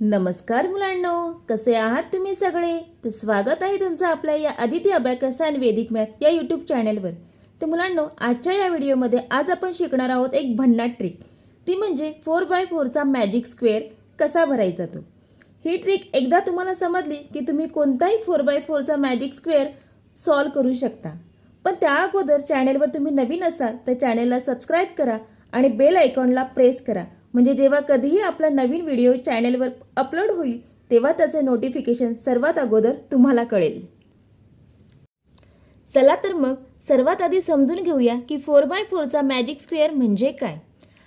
नमस्कार मुलांनो कसे आहात तुम्ही सगळे? तर स्वागत आहे तुमचं आपल्या या आदिती अबॅकस आणि वेदिक मॅथ या यूट्यूब चॅनेलवर तर मुलांनो आजच्या या व्हिडिओमध्ये आज आपण शिकणार आहोत एक भन्नाट ट्रिक ती म्हणजे फोर बाय फोरचा मॅजिक स्क्वेअर कसा भरायचा तो? ही ट्रिक एकदा तुम्हाला समजली की तुम्ही कोणताही फोर बाय फोरचा मॅजिक स्क्वेअर सॉल्व करू शकता. पण त्या अगोदर चॅनेलवर तुम्ही नवीन असाल तर चॅनेलला सबस्क्राईब करा आणि बेल आयकॉनला प्रेस करा. म्हणजे जेव्हा कधीही आपला नवीन व्हिडिओ चॅनेलवर अपलोड होईल तेव्हा त्याचे नोटिफिकेशन सर्वात अगोदर तुम्हाला कळेल. चला तर मग सर्वात आधी समजून घेऊया की फोर बाय फोरचा मॅजिक स्क्वेअर म्हणजे काय.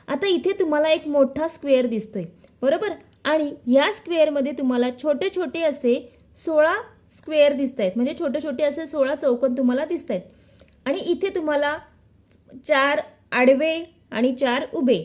आता इथे तुम्हाला एक मोठा स्क्वेअर दिसतोय बरोबर? आणि या स्क्वेअरमध्ये तुम्हाला छोटे छोटे असे सोळा स्क्वेअर दिसत आहेत म्हणजे छोटे छोटे असे सोळा चौकोन तुम्हाला दिसत आहेत आणि इथे तुम्हाला चार आडवे आणि चार उभे.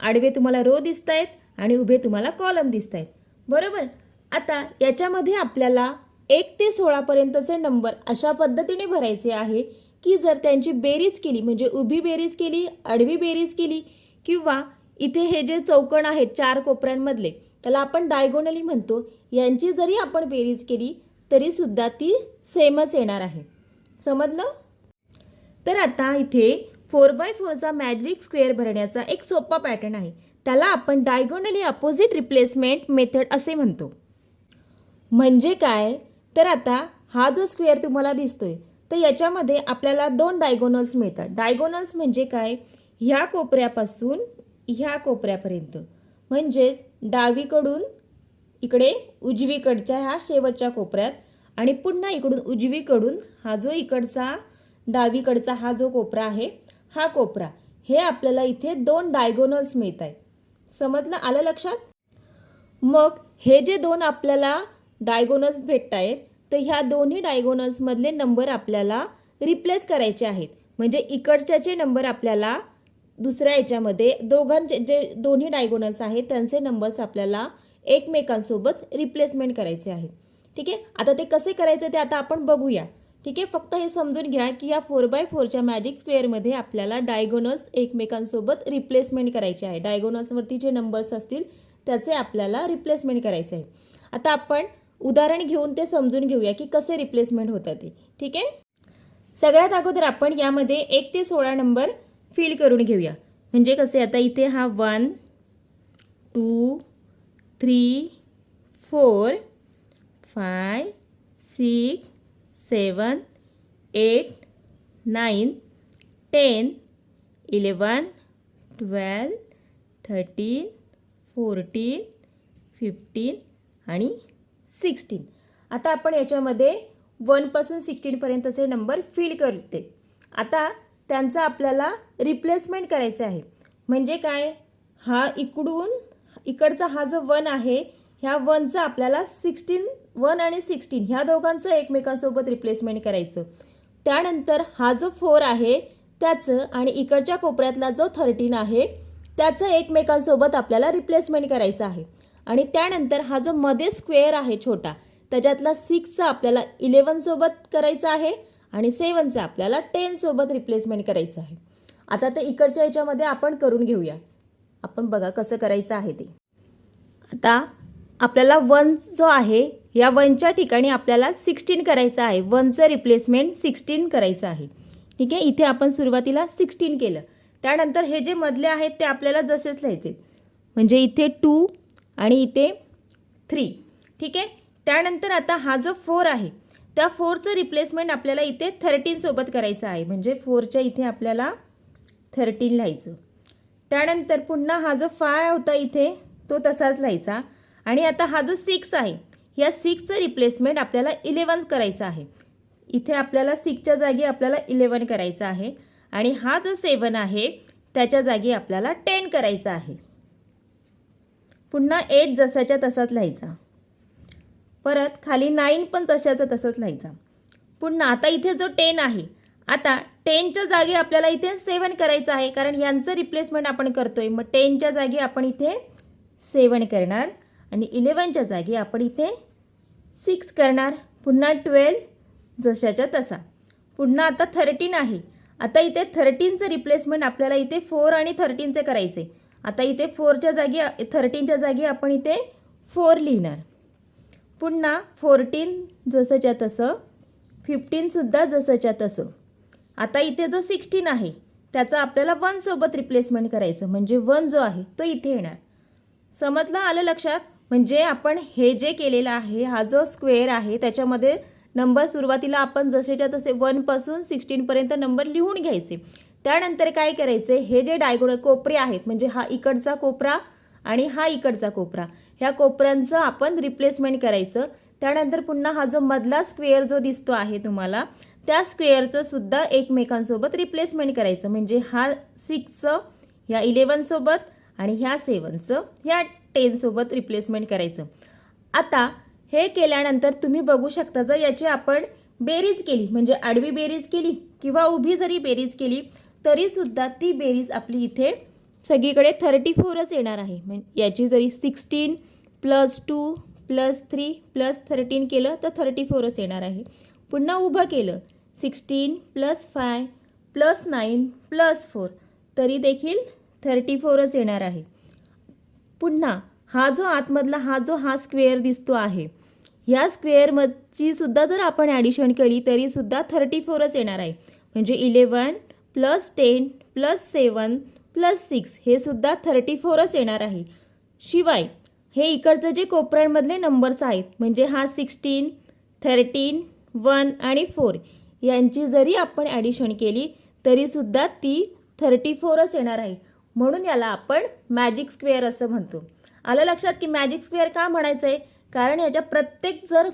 आडवे तुम्हाला रो दिसत आहेत आणि उभे तुम्हाला कॉलम दिसत आहेत बरोबर? आता याच्यामध्ये आपल्याला एक ते सोळापर्यंतचे नंबर अशा पद्धतीने भरायचे आहे की जर त्यांची बेरीज केली म्हणजे उभी बेरीज केली आडवी बेरीज केली किंवा इथे हे जे चौकण आहेत चार कोपऱ्यांमधले त्याला आपण डायगोनली म्हणतो यांची जरी आपण बेरीज केली तरीसुद्धा ती सेमच येणार आहे. समजलं? तर आता इथे फोर बाय फोरचा मॅजिक स्क्वेअर भरण्याचा एक सोपा पॅटर्न आहे. त्याला आपण डायगोनली अपोजिट रिप्लेसमेंट मेथड असे म्हणतो. म्हणजे काय? तर आता हा जो स्क्वेअर तुम्हाला दिसतोय तर याच्यामध्ये आपल्याला दोन डायगोनल्स मिळतात. डायगोनल्स म्हणजे काय? ह्या कोपऱ्यापासून ह्या कोपऱ्यापर्यंत. म्हणजेच डावीकडून इकडे उजवीकडच्या ह्या शेवटच्या कोपऱ्यात आणि पुन्हा इकडून उजवीकडून हा जो इकडचा डावीकडचा हा जो कोपरा आहे हा कोपरा. हे आपल्याला इथे दोन डायगोनल्स मिळत आहेत समजलं? आलं लक्षात? मग हे जे दोन आपल्याला डायगोनल्स भेटत आहेत तर ह्या दोन्ही डायगोनल्समधले नंबर आपल्याला रिप्लेस करायचे आहेत. म्हणजे इकडच्याचे नंबर आपल्याला दुसऱ्या याच्यामध्ये दोघांचे जे दोन्ही डायगोनल्स आहेत त्यांचे नंबर्स आपल्याला एकमेकांसोबत रिप्लेसमेंट करायचे आहेत. ठीक आहे? आता ते कसे करायचे ते आता आपण बघूया. ठीक आहे? फक्त हे समजून घ्या की या फोर बाय फोरच्या मॅजिक स्क्वेअरमध्ये आपल्याला डायगोनल्स एकमेकांसोबत रिप्लेसमेंट करायचे आहे. डायगोनल्सवरती जे नंबर्स असतील त्याचे आपल्याला रिप्लेसमेंट करायचे आहे. आता आपण उदाहरण घेऊन ते समजून घेऊया की कसे रिप्लेसमेंट होतं ते. ठीक आहे? सगळ्यात अगोदर आपण यामध्ये एक ते सोळा नंबर फिल करून घेऊया. म्हणजे कसे? आता इथे हा one two three four five six seven eight nine ten eleven twelve thirteen fourteen fifteen आणि सिक्स्टीन आता आपण याच्यामध्ये वनपासून सिक्स्टीनपर्यंतचे नंबर फिल करते. आता त्यांचा आपल्याला रिप्लेसमेंट करायचं आहे. म्हणजे काय? हा इकडून इकडचा हा जो वन आहे ह्या वनचा आपल्याला सिक्स्टीन वन आणि सिक्स्टीन ह्या दोघांचं एकमेकांसोबत रिप्लेसमेंट करायचं. त्यानंतर हा जो फोर आहे त्याचं आणि इकडच्या कोपऱ्यातला जो थर्टीन आहे त्याचं एकमेकांसोबत आपल्याला रिप्लेसमेंट करायचं आहे. आणि त्यानंतर हा जो मध्ये स्क्वेअर आहे छोटा त्याच्यातला सिक्सचा आपल्याला इलेवनसोबत करायचा आहे आणि सेवनचा आपल्याला टेनसोबत रिप्लेसमेंट करायचं आहे. आता ते इकडच्या याच्यामध्ये आपण करून घेऊया. आपण बघा कसं करायचं आहे ते. आता आपल्याला वन जो आहे या वनच्या ठिकाणी आपल्याला सिक्स्टीन करायचं आहे. वनचं रिप्लेसमेंट सिक्स्टीन करायचं आहे. ठीक आहे? इथे आपण सुरुवातीला सिक्स्टीन केलं. त्यानंतर हे जे मधले आहेत ते आपल्याला जसेच लिहायचे. म्हणजे इथे टू आणि इथे थ्री ठीक आहे? त्यानंतर आता हा जो फोर आहे त्या फोरचं रिप्लेसमेंट आपल्याला इथे थर्टीनसोबत करायचं आहे. म्हणजे फोरच्या इथे आपल्याला थर्टीन लिहायचं. त्यानंतर पुन्हा हा जो फाय होता इथे तो तसाच लिहायचा. आणि आता हा जो सिक्स आहे या सिक्सचं रिप्लेसमेंट आपल्याला इलेवन करायचं आहे. इथे आपल्याला सिक्सच्या जागी आपल्याला इलेवन करायचं आहे. आणि हा जो सेवन आहे त्याच्या जागी आपल्याला टेन करायचा आहे. पुन्हा एट जसाच्या तसाच लिहायचा. परत खाली नाईन पण तशाचं तसंच लिहायचा. पुन्हा आता इथे जो टेन आहे आता टेनच्या जागी आपल्याला इथे सेवन करायचं आहे. कारण यांचं रिप्लेसमेंट आपण करतोय. मग टेनच्या जागी आपण इथे सेवन करणार आणि इलेवनच्या जागी आपण इथे सिक्स करणार. पुन्हा ट्वेल्व जशाच्या तसा. पुन्हा आता थर्टीन आहे. आता इथे थर्टीनचं रिप्लेसमेंट आपल्याला इथे फोर आणि थर्टीनचे करायचे. आता इथे फोरच्या जागी थर्टीनच्या जागी आपण इथे फोर लिहिणार. पुन्हा फोर्टीन जसंच्या तसं. फिफ्टीनसुद्धा जसंच्या तसं. आता इथे जो सिक्स्टीन आहे त्याचा आपल्याला वनसोबत रिप्लेसमेंट करायचं. म्हणजे वन जो आहे तो इथे येणार. समजलं आलं लक्षात? म्हणजे आपण हे जे केलेलं आहे हा जो स्क्वेअर आहे त्याच्यामध्ये नंबर सुरुवातीला आपण जसेच्या तसे वनपासून सिक्स्टीनपर्यंत नंबर लिहून घ्यायचे. त्यानंतर काय करायचे? हे जे डायगोनल कोपरे आहेत म्हणजे हा इकडचा कोपरा आणि हा इकडचा कोपरा ह्या कोपऱ्यांचं आपण रिप्लेसमेंट करायचं. त्यानंतर पुन्हा हा जो मधला स्क्वेअर जो दिसतो आहे तुम्हाला त्या स्क्वेअरचं सुद्धा एकमेकांसोबत रिप्लेसमेंट करायचं. म्हणजे हा सिक्सचं ह्या इलेवनसोबत आणि ह्या सेवनचं ह्या टेनसोबत रिप्लेसमेंट करायचं. आता हे केल्यानंतर तुम्ही बघू शकता जर याची आपण बेरीज केली म्हणजे आडवी बेरीज केली किंवा उभी जरी बेरीज केली तरीसुद्धा ती बेरीज आपली इथे सगळीकडे थर्टी फोरच येणार आहे. म्हणजे याची जरी sixteen plus two plus three plus thirteen केलं तर थर्टी फोरच येणार आहे. पुन्हा उभं केलं sixteen plus five plus nine plus four तरी देखील थर्टी फोरच येणार आहे. पुन्हा हा जो आतमधला हा जो हा स्क्वेअर दिसतो आहे. ह्या स्क्वेअरमधची सुद्धा जर आपण ॲडिशन केली तरीसुद्धा थर्टी फोरच येणार आहे. म्हणजे eleven plus ten plus seven plus six हे सुद्धा थर्टी फोरच येणार आहे. शिवाय हे इकडचं जे कोपऱ्यांमधले नंबर्स आहेत म्हणजे हा सिक्स्टीन थर्टीन वन आणि फोर यांची जरी आपण ॲडिशन केली तरीसुद्धा ती थर्टी फोरच येणार आहे. म्हणून याला आपण मॅजिक स्क्वेअर असं म्हणतो. आलं लक्षात की मॅजिक स्क्वेअर का म्हणायचं आहे कारण ह्याच्या प्रत्येक जर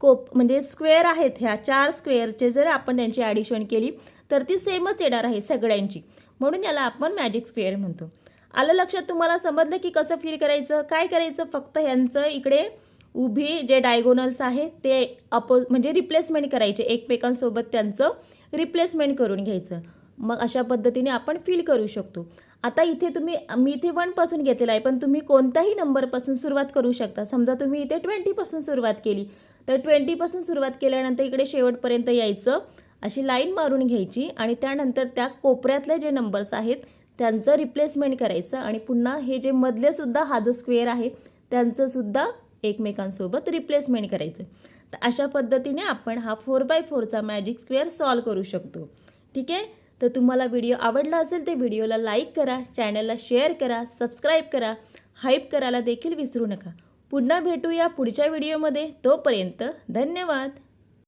कोप म्हणजे स्क्वेअर आहेत ह्या चार स्क्वेअरचे जर आपण त्यांची ॲडिशन केली तर ती सेमच येणार आहे सगळ्यांची. म्हणून याला आपण मॅजिक स्क्वेअर म्हणतो. आलं लक्षात तुम्हाला समजलं की कसं फील करायचं? काय करायचं? फक्त ह्यांचं इकडे उभी जे डायगोनल्स आहेत ते अपो म्हणजे रिप्लेसमेंट करायचे. एकमेकांसोबत त्यांचं रिप्लेसमेंट करून घ्यायचं. मग अशा पद्धतीने आपण फील करू शकतो. आता इथे तुम्ही मी इथे वनपासून घेतलेला आहे पण तुम्ही कोणत्याही नंबरपासून सुरुवात करू शकता. समजा तुम्ही इथे ट्वेंटीपासून सुरुवात केली तर ट्वेंटीपासून सुरुवात केल्यानंतर इकडे शेवटपर्यंत यायचं. अशी लाईन मारून घ्यायची आणि त्यानंतर त्या कोपऱ्यातले जे नंबर्स आहेत त्यांचं रिप्लेसमेंट करायचं आणि पुन्हा हे जे मधले सुद्धा हा जो स्क्वेअर आहे त्यांचंसुद्धा एकमेकांसोबत रिप्लेसमेंट करायचं. तर अशा पद्धतीने आपण हा फोर बाय फोरचा मॅजिक स्क्वेअर सॉल्व करू शकतो. ठीक आहे? तर तुम्हाला व्हिडिओ आवडला असेल तर व्हिडिओला लाईक करा चॅनलला शेअर करा सबस्क्राईब करा हाईप करायला देखील विसरू नका. पुन्हा भेटूया पुढच्या व्हिडिओमध्ये. तोपर्यंत धन्यवाद.